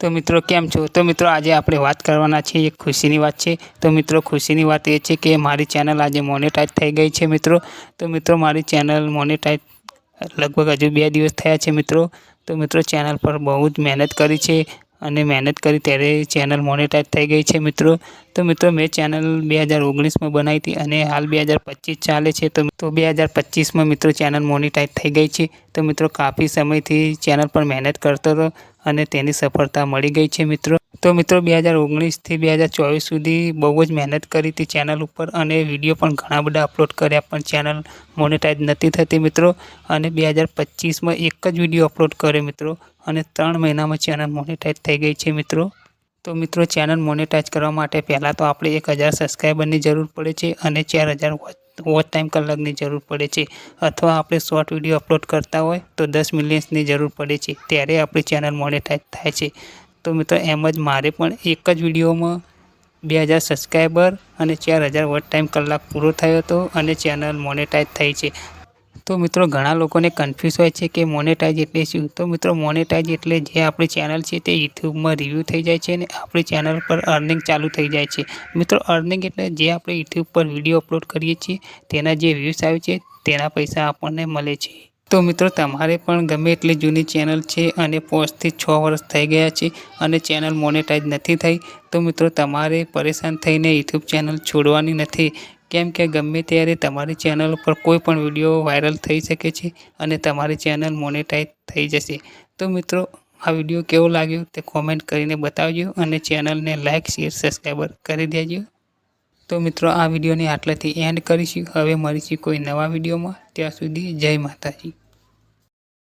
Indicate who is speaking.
Speaker 1: તો મિત્રો, કેમ છો? તો મિત્રો, આજે આપણે વાત કરવાના છીએ એક ખુશીની વાત છે. તો મિત્રો, ખુશીની વાત એ છે કે મારી ચેનલ આજે મોનેટાઈઝ થઈ ગઈ છે મિત્રો. તો મિત્રો, મારી ચેનલ મોનેટાઈઝ લગભગ હજુ બે દિવસ થયા છે મિત્રો. તો મિત્રો, ચેનલ પર બહુ જ મહેનત કરી છે. અને મહેનત કરી ત્યારે ચેનલ મોનેટાઈઝ થઈ ગઈ છે મિત્રો. તો મિત્રો, મેં ચેનલ બે હજાર ઓગણીસમાં બનાવી હતી અને હાલ બે હજાર પચીસ ચાલે છે. તો તો બે હજાર પચીસમાં મિત્રો ચેનલ મોનેટાઈઝ થઈ ગઈ છે. તો મિત્રો, કાફી સમયથી ચેનલ પર મહેનત કરતો હતો અને તેની સફળતા મળી ગઈ છે મિત્રો. તો મિત્રો બે હજાર ઓગણીસથી બે હજાર ચોવીસ સુધી બહુ જ મહેનત કરી હતી ચેનલ ઉપર અને વીડિયો પણ ઘણા બધા અપલોડ કર્યા, પણ ચેનલ મોનેટાઈઝ નથી થતી મિત્રો. અને બે હજાર પચીસમાં એક જ વીડિયો અપલોડ કર્યો મિત્રો, અને ત્રણ મહિનામાં ચેનલ મોનેટાઈઝ થઈ ગઈ છે મિત્રો. તો મિત્રો, ચેનલ મોનેટાઈઝ કરવા માટે પહેલાં તો આપણે એક હજાર સબસ્ક્રાઈબરની જરૂર પડે છે અને ચાર હજાર વોચ ટાઈમ કલાકની જરૂર પડે છે. અથવા આપણે શોર્ટ વીડિયો અપલોડ કરતા હોય તો દસ મિલિયન્સની જરૂર પડે છે. ત્યારે આપણી ચેનલ મોનેટાઈઝ થાય છે. તો મિત્રો, એમ જ મારે પણ એક જ વિડીયોમાં બે હજાર સબસ્ક્રાઈબર અને ચાર હજાર વર્ટ ટાઈમ કલાક પૂરો થયો હતો અને ચેનલ મોનેટાઈઝ થઈ છે. તો મિત્રો, ઘણા લોકોને કન્ફ્યુઝ હોય છે કે મોનેટાઈઝ એટલે શું? તો મિત્રો મોનેટાઈઝ એટલે જે આપણી ચેનલ છે તે યુટ્યુબમાં રિવ્યૂ થઈ જાય છે અને આપણી ચેનલ પર અર્નિંગ ચાલુ થઈ જાય છે. મિત્રો અર્નિંગ એટલે જે આપણે યુટ્યુબ પર વીડિયો અપલોડ કરીએ છીએ, તેના જે વ્યૂઝ આવે છે, તેના પૈસા આપણને મળે છે. તો મિત્રો, તમારે પણ ગમે એટલી જૂની ચેનલ છે અને પાંચથી છ વર્ષ થઈ ગયા છે અને ચેનલ મોનેટાઈઝ નથી થઈ, તો મિત્રો, તમારે પરેશાન થઈને યુટ્યુબ ચેનલ છોડવાની નથી. કેમ કે ગમે ત્યારે તમારી ચેનલ ઉપર કોઈ પણ વીડિયો વાયરલ થઈ શકે છે અને તમારી ચેનલ મોનેટાઈઝ થઈ જશે. તો મિત્રો, આ વીડિયો કેવો લાગ્યો તે કોમેન્ટ કરીને બતાવજો અને ચેનલને લાઇક શેર, સબસ્ક્રાઈબર કરી દેજો. તો મિત્રો, આ વિડીયોને આટલાથી એન્ડ કરીશું. હવે મળીશું કોઈ નવા વિડીયોમાં. ત્યાં સુધી જય માતાજી.